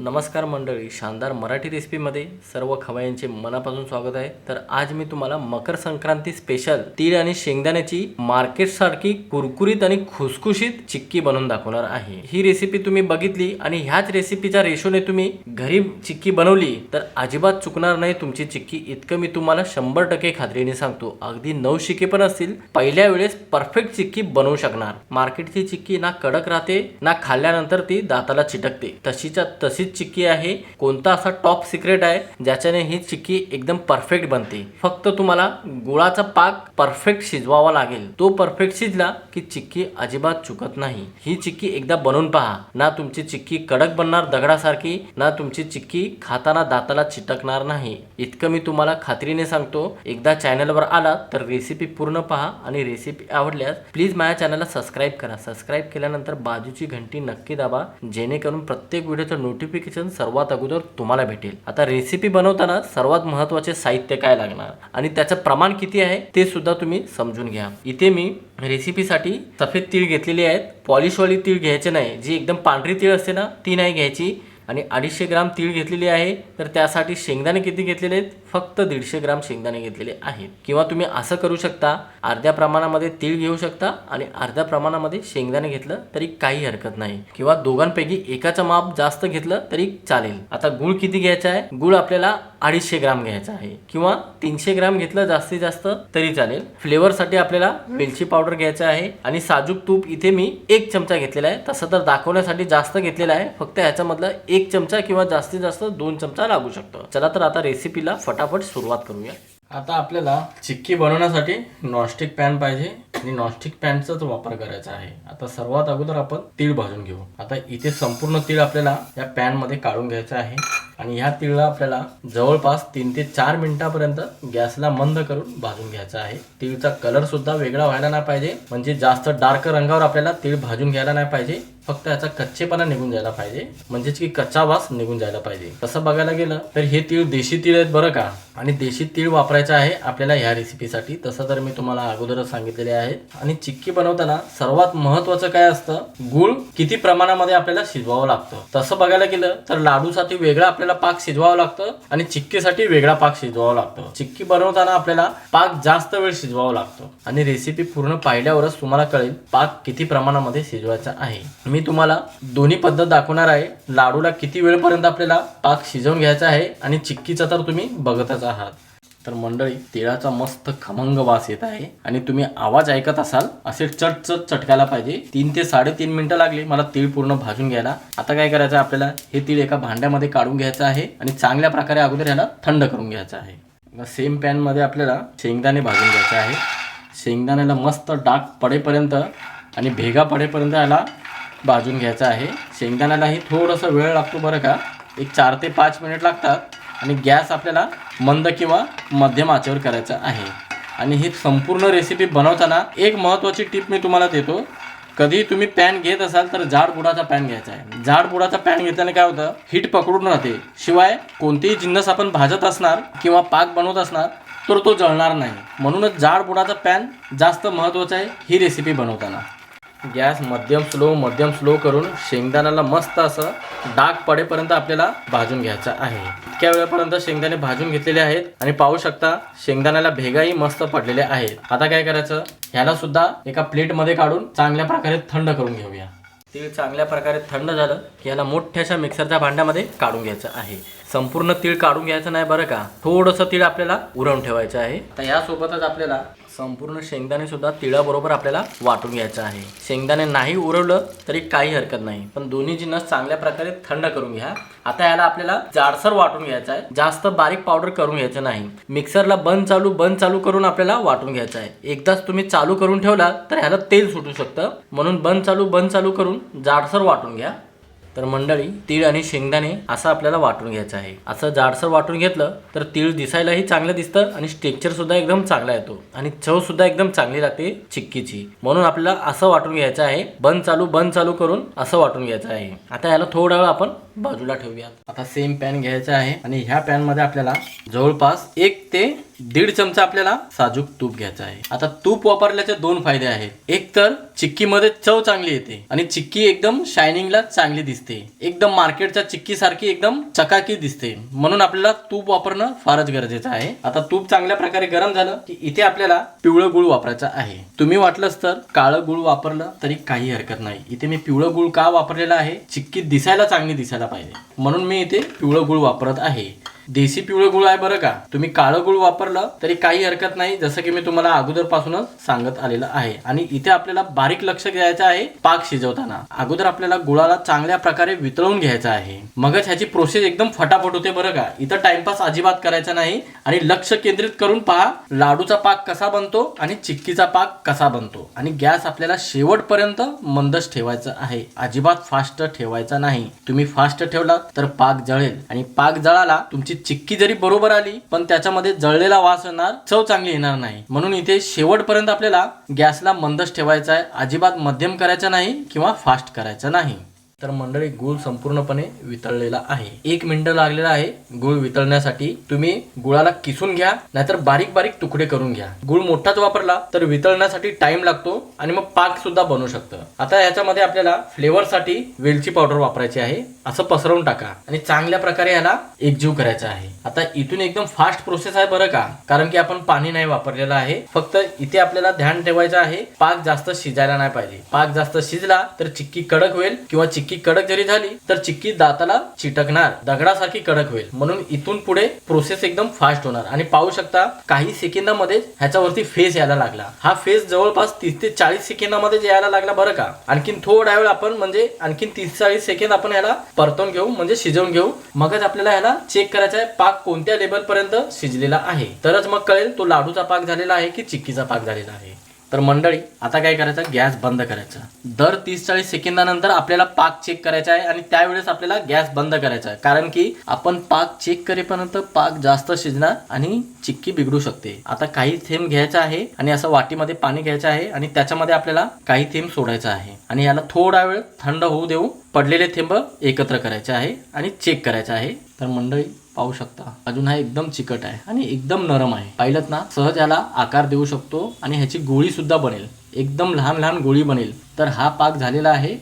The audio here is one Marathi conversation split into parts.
नमस्कार मंडळी शानदार मराठी रेसिपीमध्ये सर्व खवयांचे मनापासून स्वागत आहे. तर आज मी तुम्हाला मकर संक्रांती स्पेशल तीळ आणि शेंगदाण्याची मार्केट सारखी कुरकुरीत आणि खुसखुशीत चिक्की बनवून दाखवणार आहे. ही रेसिपी तुम्ही बघितली आणि ह्याच रेसिपीच्या रेशोने तुम्ही घरी चिक्की बनवली तर अजिबात चुकणार नाही तुमची चिक्की. इतकं मी तुम्हाला शंभर टक्के खात्रीने सांगतो. अगदी नऊ शिके पण असतील पहिल्या वेळेस परफेक्ट चिक्की बनवू शकणार. मार्केटची चिक्की ना कडक राहते ना खाल्ल्यानंतर ती दाताला चिटकते. तशीच्या तशीच चिक्की आहे. कोणता असा टॉप सिक्रेट आहे ज्याच्याने ही चिक्की एकदम परफेक्ट बनते. फक्त तुम्हाला गुळाचा पाक परफेक्ट शिजवावा लागेल. तो परफेक्ट शिजला की चिक्की अजिबात चुकत नाही. ही चिक्की एकदा बनवून पहा. ना तुमची चिक्की कडक बनणार दगडासारखी ना तुमची चिक्की खाताना दाताला चिटकणार नाही. इतकं मी तुम्हाला खात्रीने सांगतो. एकदा चॅनलवर आला तर रेसिपी पूर्ण पहा आणि रेसिपी आवडल्यास प्लीज माझ्या चॅनलला सबस्क्राईब करा. सबस्क्राईब केल्यानंतर बाजूची घंटी नक्की दाबा. जेणेकरून प्रत्येक व्हिडिओचं नोटिफिकेशन सर्वात अगोदर तुम्हाला भेटेल. आता रेसिपी बनवताना सर्वात महत्त्वाचे साहित्य काय लागणार आणि त्याचं प्रमाण किती आहे ते सुद्धा तुम्ही समजून घ्या. इथे मी रेसिपीसाठी सफेद तीळ घेतलेली आहेत. पॉलिशवाली तीळ घ्यायचे नाही. जी एकदम पांढरी तीळ असते ना ती नाही घ्यायची. आणि अडीचशे ग्राम तीळ घेतलेली आहे. तर त्यासाठी शेंगदाणे किती घेतलेले आहेत? फक्त दीडशे ग्राम शेंगदाणे घेतलेले आहेत. किंवा तुम्ही असं करू शकता अर्ध्या प्रमाणामध्ये तीळ घेऊ शकता आणि अर्ध्या प्रमाणामध्ये शेंगदाणे घेतलं तरी काही हरकत नाही. किंवा दोघांपैकी एकाचं माप जास्त घेतलं तरी चालेल. आता गुळ किती घ्यायचा आहे? गुळ आपल्याला अडीचशे ग्राम घ्यायचा आहे. किंवा तीनशे ग्राम घेतलं जास्तीत जास्त तरी चालेल. फ्लेवरसाठी आपल्याला वेलची पावडर घ्यायचं आहे आणि साजूक तूप इथे मी एक चमचा घेतलेला आहे. तसं तर दाखवण्यासाठी जास्त घेतलेला आहे. फक्त ह्याच्यामधलं एक चमचा किंवा जास्तीत जास्त दोन चमचा लागू शकतो. चला तर आता रेसिपीला पटापट सुरुवात करूया. आता आपल्याला चिक्की बनवण्यासाठी नॉनस्टिक पॅन पाहिजे आणि नॉनस्टिक पॅनचाच वापर करायचा आहे. आता सर्वात अगोदर आपण तीळ भाजून घेऊ. आता इथे संपूर्ण तीळ आपल्याला या पॅनमध्ये काढून घ्यायचं आहे. आणि ह्या तिळला आपल्याला जवळपास तीन ते चार मिनिटापर्यंत गॅसला मंद करून भाजून घ्यायचा आहे. तीळचा कलर सुद्धा वेगळा व्हायला नाही पाहिजे. म्हणजे जास्त डार्क रंगावर आपल्याला तीळ भाजून घ्यायला नाही पाहिजे. फक्त याचा कच्चेपणा निघून जायला पाहिजे. म्हणजेच की कच्चा वास निघून जायला पाहिजे. तसं बघायला गेलं तर हे तीळ देशी तीळ आहेत बरं का? आणि देशी तीळ वापरायचं आहे आपल्याला ह्या रेसिपीसाठी तसं तर मी तुम्हाला अगोदरच सांगितलेले आहे आणि चिक्की बनवताना सर्वात महत्वाचं काय असतं? गुळ किती प्रमाणामध्ये आपल्याला शिजवावं लागतं? तसं बघायला गेलं तर लाडूसाठी वेगळा आपल्याला पाक शिजवावं लागतं आणि चिक्कीसाठी वेगळा पाक शिजवावा लागतो. चिक्की बनवताना आपल्याला पाक जास्त वेळ शिजवावा लागतो. आणि रेसिपी पूर्ण पाहिल्यावरच तुम्हाला कळेल पाक किती प्रमाणामध्ये शिजवायचा आहे. मी मी तुम्हाला दोन्ही पद्धत दाखवणार आहे. लाडूला किती वेळपर्यंत आपल्याला पाक शिजवून घ्यायचा आहे आणि चिक्कीचा तर तुम्ही बघतच आहात. तर मंडळी तिळाचा मस्त खमंग वास येत आहे आणि तुम्ही आवाज ऐकत असाल असे चटचट चटकायला पाहिजे. तीन ते साडेतीन मिनिटं लागली मला तीळ पूर्ण भाजून घ्यायला. आता काय करायचं आहे आपल्याला? हे तीळ एका भांड्यामध्ये काढून घ्यायचं आहे आणि चांगल्या प्रकारे अगोदर ह्याला थंड करून घ्यायचं आहे. सेम पॅनमध्ये आपल्याला शेंगदाणे भाजून घ्यायचे आहे. शेंगदाण्याला मस्त डाग पडेपर्यंत आणि भेगा पडेपर्यंत याला भाजून घ्यायचं आहे. शेंगदाण्यालाही थोडंसं वेळ लागतो बरं का. एक चार ते पाच मिनिट लागतात. आणि गॅस आपल्याला मंद किंवा मध्यम आचेवर करायचा आहे. आणि ही संपूर्ण रेसिपी बनवताना एक महत्त्वाची टिप मी तुम्हाला देतो. कधी तुम्ही पॅन घेत असाल तर जाड बुडाचा पॅन घ्यायचा आहे. जाड बुडाचा पॅन घेतल्याने काय होतं? हीट पकडून राहते. शिवाय कोणतीही जिन्नस आपण भाजत असणार किंवा पाक बनवत असणार तर तो जळणार नाही. म्हणूनच जाड बुडाचा पॅन जास्त महत्त्वाचा आहे ही रेसिपी बनवताना. गॅस मध्यम स्लो मध्यम स्लो करून शेंगदाण्याला मस्त असं डाग पडेपर्यंत आपल्याला भाजून घ्यायचं आहे. इतक्या वेळापर्यंत शेंगदाणे भाजून घेतलेले आहेत आणि पाहू शकता शेंगदाण्याला भेगाही मस्त पडलेले आहेत. आता काय करायचं? ह्याला सुद्धा एका प्लेटमध्ये काढून चांगल्या प्रकारे थंड करून घेऊया. तीळ चांगल्या प्रकारे थंड झालं की याला मोठ्याशा मिक्सरच्या भांड्यामध्ये काढून घ्यायचं आहे. संपूर्ण तीळ काढून घ्यायचं नाही बरं का? थोडंसं तीळ आपल्याला उरवून ठेवायचं आहे. तर यासोबतच आपल्याला संपूर्ण शेंगदाणे सुद्धा तिळाबरोबर आपल्याला वाटून घ्यायचं आहे. शेंगदाणे नाही उरवलं तरी काही हरकत नाही. पण दोन्ही जिन्नस चांगल्या प्रकारे थंड करून घ्या. आता याला आपल्याला जाडसर वाटून घ्यायचं आहे. जास्त बारीक पावडर करून घ्यायचं नाही. मिक्सरला बंद चालू बंद चालू करून आपल्याला वाटून घ्यायचं आहे. एकदाच तुम्ही चालू करून ठेवला तर ह्याला तेल सुटू शकतं. म्हणून बंद चालू बंद चालू करून जाडसर वाटून घ्या. तर मंडळी तीळ आणि शेंगदाणे असं आपल्याला वाटून घ्यायचं आहे. असं जाडसर वाटून घेतलं तर तीळ दिसायलाही चांगलं दिसतं आणि स्ट्रेक्चर सुद्धा एकदम चांगला येतो. आणि चव सुद्धा एकदम चांगली लागते चिक्कीची. म्हणून आपल्याला असं वाटून घ्यायचं आहे बंद चालू बंद चालू करून असं वाटून घ्यायचं आहे. आता याला थोडा वेळ आपण बाजूला ठेवूया आता सेम पॅन घ्यायचा आहे आणि ह्या पॅनमध्ये आपल्याला जवळपास एक ते दीड चमचा आपल्याला साजूक तूप घ्यायचा आहे. आता तूप वापरल्याचे दोन फायदे आहेत. एक तर चिक्कीमध्ये चव चांगली येते आणि चिक्की एकदम शायनिंगला चांगली दिसते. एकदम मार्केटच्या चिक्की सारखी एकदम चकाकी दिसते. म्हणून आपल्याला तूप वापरणं फारच गरजेचं आहे. आता तूप चांगल्या प्रकारे गरम झालं की इथे आपल्याला पिवळं गुळ वापरायचं आहे. तुम्ही वाटलंच तर काळं गुळ वापरलं तरी काही हरकत नाही. इथे मी पिवळं गुळ का वापरलेलं आहे? चिक्की दिसायला चांगली दिसायला पाहिजे. म्हणून मी इथे पिवळं गुळ वापरत आहे. देशी पिवळं गुळ आहे बरं का? तुम्ही काळं गुळ वापरलं तरी काही हरकत नाही जसं की मी तुम्हाला अगोदरपासूनच सांगत आलेलं आहे. आणि इथे आपल्याला बारीक लक्ष द्यायचं आहे पाक शिजवताना. अगोदर आपल्याला गुळाला चांगल्या प्रकारे वितळून घ्यायचं आहे. मगच ह्याची प्रोसेस एकदम फटाफट होते बरं का? इथं टाइमपास अजिबात करायचा नाही आणि लक्ष केंद्रित करून पहा लाडूचा पाक कसा बनतो आणि चिक्कीचा पाक कसा बनतो. आणि गॅस आपल्याला शेवटपर्यंत मंदच ठेवायचा आहे. अजिबात फास्ट ठेवायचा नाही. तुम्ही फास्ट ठेवला तर पाक जळेल. आणि पाक जळाला तुमची चिक्की जरी बरोबर आली पण त्याच्यामध्ये जळलेला वास येणार चव चांगली येणार नाही. म्हणून इथे शेवटपर्यंत आपल्याला गॅसला मंदच ठेवायचा आहे अजिबात मध्यम करायचा नाही किंवा फास्ट करायचा नाही. तर मंडळी गुळ संपूर्णपणे वितळलेला आहे. एक मिनिट लागलेला आहे गुळ वितळण्यासाठी. तुम्ही गुळाला किसून घ्या नाहीतर बारीक बारीक तुकडे करून घ्या. गुळ मोठाच वापरला तर वितळण्यासाठी टाइम लागतो आणि मग पाक सुद्धा बनू शकतं. आता याच्यामध्ये आपल्याला फ्लेवरसाठी वेलची पावडर वापरायची आहे. असं पसरवून टाका आणि चांगल्या प्रकारे याला एकजीव करायचा आहे. आता इथून एकदम फास्ट प्रोसेस आहे बरं का? कारण की आपण पाणी नाही वापरलेलं आहे. फक्त इथे आपल्याला ध्यान ठेवायचं आहे पाक जास्त शिजायला नाही पाहिजे. पाक जास्त शिजला तर चिक्की कडक होईल किंवा चिक्की कडक जरी झाली तर चिक्की दाताला चिटकणार. दगडासारखी कडक होईल. म्हणून इथून पुढे प्रोसेस एकदम फास्ट होणार. आणि पाहू शकता काही सेकंदामध्ये ह्याच्यावरती फेस यायला लागला. हा फेस जवळपास तीस ते चाळीस सेकंदामध्ये यायला लागला बरं का? आणखीन थोडा वेळ आपण म्हणजे आणखीन तीस चाळीस सेकंद आपण ह्याला परतून घेऊ म्हणजे शिजवून घेऊ. मगच आपल्याला ह्याला चेक करायचा आहे पाक कोणत्या लेवल पर्यंत शिजलेला आहे. तरच मग कळेल तो लाडूचा पाक झालेला आहे की चिक्कीचा पाक झालेला आहे. तर मंडळी आता काय करायचं? गॅस बंद करायचा. दर तीस चाळीस सेकंदानंतर आपल्याला पाक चेक करायचा आहे आणि त्यावेळेस आपल्याला गॅस बंद करायचा आहे. कारण की आपण पाक चेक करेपर्यंत पाक जास्त शिजणार आणि चिक्की बिघडू शकते. आता काही थेंब घ्यायचा आहे आणि असं वाटीमध्ये पाणी घ्यायचं आहे आणि त्याच्यामध्ये आपल्याला काही थेंब सोडायचा आहे. आणि याला थोडा वेळ थंड होऊ देऊ पडलेले थेंब एकत्र करायचे आहे आणि चेक करायचं आहे. तर मंडळी पाहू शकता. अजून हा एकदम चिकट आहे आणि एकदम नरम आहे. पाहिलं ना सहज याला आकार देऊ शकतो आणि ह्याची गोळी सुद्धा बनेल. एकदम लहान लहान गोळी बनेल. तर हा पाक झालेला आहे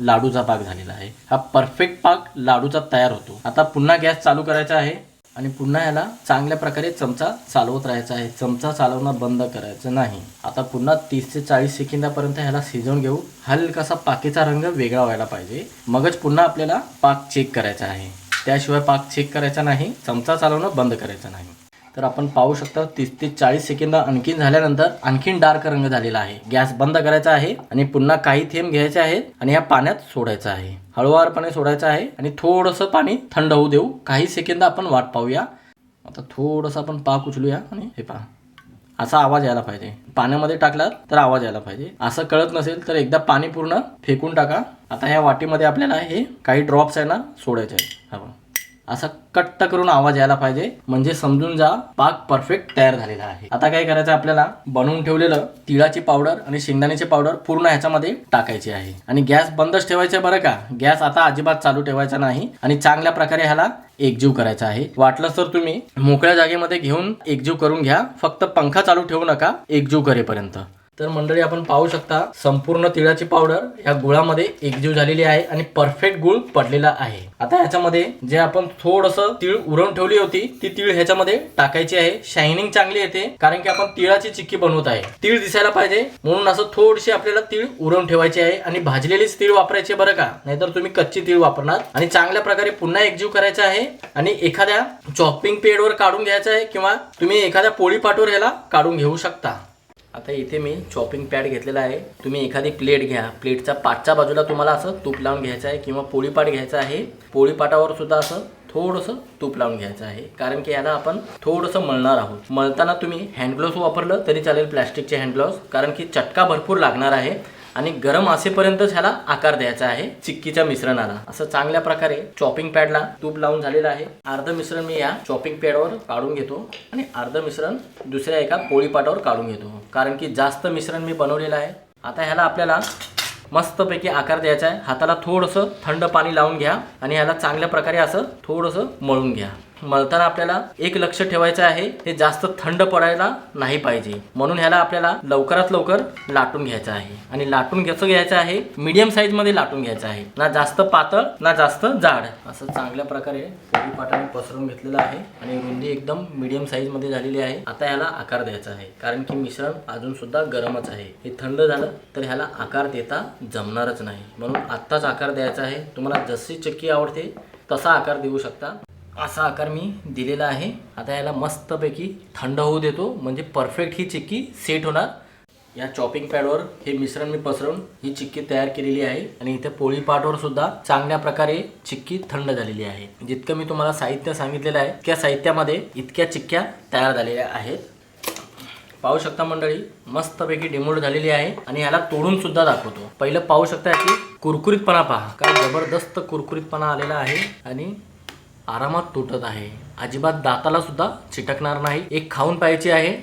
लाडूचा पाक झालेला आहे. हा परफेक्ट पाक लाडूचा तयार होतो. आता पुन्हा गॅस चालू करायचा आहे आणि पुन्हा याला चांगल्या प्रकारे चमचा चालवत राहायचा आहे. चमचा चालवणं बंद करायचं नाही. आता पुन्हा तीस ते चाळीस सेकंदापर्यंत ह्याला शिजवून घेऊ. हलकासा पाकीचा रंग वेगळा व्हायला पाहिजे. मगच पुन्हा आपल्याला पाक चेक करायचा आहे. त्याशिवाय पाक चेक करायचा नाही चमचा चालवणं बंद करायचं नाही. तर आपण पाहू शकता तीस ते चाळीस सेकंद आणखीन झाल्यानंतर आणखीन डार्क रंग झालेला आहे. गॅस बंद करायचा आहे आणि पुन्हा काही थेंब घ्यायचे आहेत आणि या पाण्यात सोडायचं आहे. हळूवारपणे सोडायचं आहे आणि थोडंसं पाणी थंड होऊ देऊ. काही सेकंद आपण वाट पाहूया. आता थोडंसं आपण पाक उचलूया आणि हे पहा. असा आवाज यायला पाहिजे. पाण्यामध्ये टाकला तर आवाज यायला पाहिजे. असं कळत नसेल तर एकदा पाणी पूर्ण फेकून टाका. आता ह्या वाटीमध्ये आपल्याला हे काही ड्रॉप्स आहे ना सोडायचे आहे हवं असा कट्ट करून आवाज यायला पाहिजे. म्हणजे समजून जा पाक परफेक्ट तयार झालेला आहे. आता काय करायचं आपल्याला? बनवून ठेवलेलं तिळाची पावडर आणि शेंगदाण्याची पावडर पूर्ण ह्याच्यामध्ये टाकायची आहे. आणि गॅस बंदच ठेवायचा बरं का? गॅस आता अजिबात चालू ठेवायचा नाही आणि चांगल्या प्रकारे ह्याला एकजीव करायचा आहे. वाटलं तर तुम्ही मोकळ्या जागेमध्ये घेऊन एकजीव करून घ्या. फक्त पंखा चालू ठेवू नका एकजीव करेपर्यंत. तर मंडळी आपण पाहू शकता संपूर्ण तिळाची पावडर या गुळामध्ये एकजीव झालेली आहे आणि परफेक्ट गुळ पडलेला आहे. आता ह्याच्यामध्ये जे आपण थोडस तीळ उरण ठेवली होती ती तीळ ह्याच्यामध्ये टाकायची आहे. शायनिंग चांगली येते कारण की आपण तिळाची चिक्की बनवत आहे. तीळ दिसायला पाहिजे म्हणून असं थोडीशी आपल्याला तीळ उरवून ठेवायची आहे आणि भाजलेलीच तीळ वापरायची बरं का. नाहीतर तुम्ही कच्ची तीळ वापरणार. आणि चांगल्या प्रकारे पुन्हा एकजीव करायचा आहे आणि एखाद्या चॉपिंग पेडवर काढून घ्यायचं आहे किंवा तुम्ही एखाद्या पोळी पाटवर याला काढून घेऊ शकता. आता इथे मी चॉपिंग पॅड घेतलेला आहे. तुम्ही एखादी प्लेट घ्या. प्लेटच्या पाचच्या बाजूला तुम्हाला असं तूप लावून घ्यायचं आहे किंवा पोळीपाट घ्यायचा आहे. पोळीपाटावर सुद्धा असं थोडंसं तूप लावून घ्यायचं आहे. कारण की याला आपण थोडंसं मळणार आहोत. मळताना तुम्ही हँडग्लोव्स वापरलं तरी चालेल प्लॅस्टिकचे हँडग्लोव्स कारण की चटका भरपूर लागणार आहे. आणि गरम असेपर्यंतच ह्याला आकार द्यायचा आहे चिक्कीच्या मिश्रणाला. असं चांगल्या प्रकारे चॉपिंग पॅडला तूप लावून झालेलं आहे. अर्ध मिश्रण मी या चॉपिंग पॅडवर काढून घेतो आणि अर्ध मिश्रण दुसऱ्या एका पोळीपाटावर काढून घेतो. कारण की जास्त मिश्रण मी बनवलेलं आहे. आता ह्याला आपल्याला मस्तपैकी आकार द्यायचा आहे. हाताला थोडंसं थंड पाणी लावून घ्या आणि ह्याला चांगल्या प्रकारे असं थोडंसं मळून घ्या. मळताना आपल्याला एक लक्ष ठेवायचं आहे हे जास्त थंड पडायला नाही पाहिजे. म्हणून ह्याला आपल्याला लवकरात लवकर लाटून घ्यायचं आहे. आणि लाटून कसं घ्यायचं आहे? मीडियम साईजमध्ये लाटून घ्यायचं आहे. ना जास्त पातळ ना जास्त जाड. असं चांगल्या प्रकारे पोळी पाटाने पसरून घेतलेलं आहे. आणि रुंदी एकदम मीडियम साईजमध्ये झालेली आहे. आता ह्याला आकार द्यायचा आहे. कारण की मिश्रण अजून सुद्धा गरमच आहे. हे थंड झालं तर ह्याला आकार देता जमणारच नाही. म्हणून आत्ताच आकार द्यायचा आहे. तुम्हाला जशी चक्की आवडते तसा आकार देऊ शकता. असा आकार मी दिलेला आहे. आता याला मस्तपैकी थंड होऊ देतो. म्हणजे परफेक्ट ही चिक्की सेट होणार. या चॉपिंग पॅडवर हे मिश्रण मी पसरवून ही चिक्की तयार केलेली आहे. आणि इथे पोळी पाटवर सुद्धा चांगल्या प्रकारे चिक्की थंड झालेली आहे. जितकं मी तुम्हाला साहित्य सांगितलेलं आहे त्या साहित्यामध्ये इतक्या चिक्क्या तयार झालेल्या आहेत. पाहू शकता मंडळी मस्तपैकी डिमोल्ड झालेली आहे. आणि ह्याला तोडून सुद्धा दाखवतो. पहिलं पाहू शकता याची कुरकुरीतपणा पहा. काय जबरदस्त कुरकुरीतपणा आलेला आहे. आणि आरामात तुटत आहे. अजिबात दाताला सुद्धा चिटकणार नाही. एक खाऊन पाहायची आहे.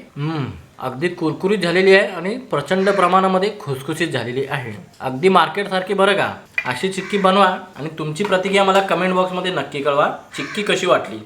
अगदी कुरकुरीत झालेली आहे आणि प्रचंड प्रमाणामध्ये खुसखुशीत झालेली आहे. अगदी मार्केट सारखी बरं का? अशी चिक्की बनवा आणि तुमची प्रतिक्रिया मला कमेंट बॉक्समध्ये नक्की कळवा. चिक्की कशी वाटली?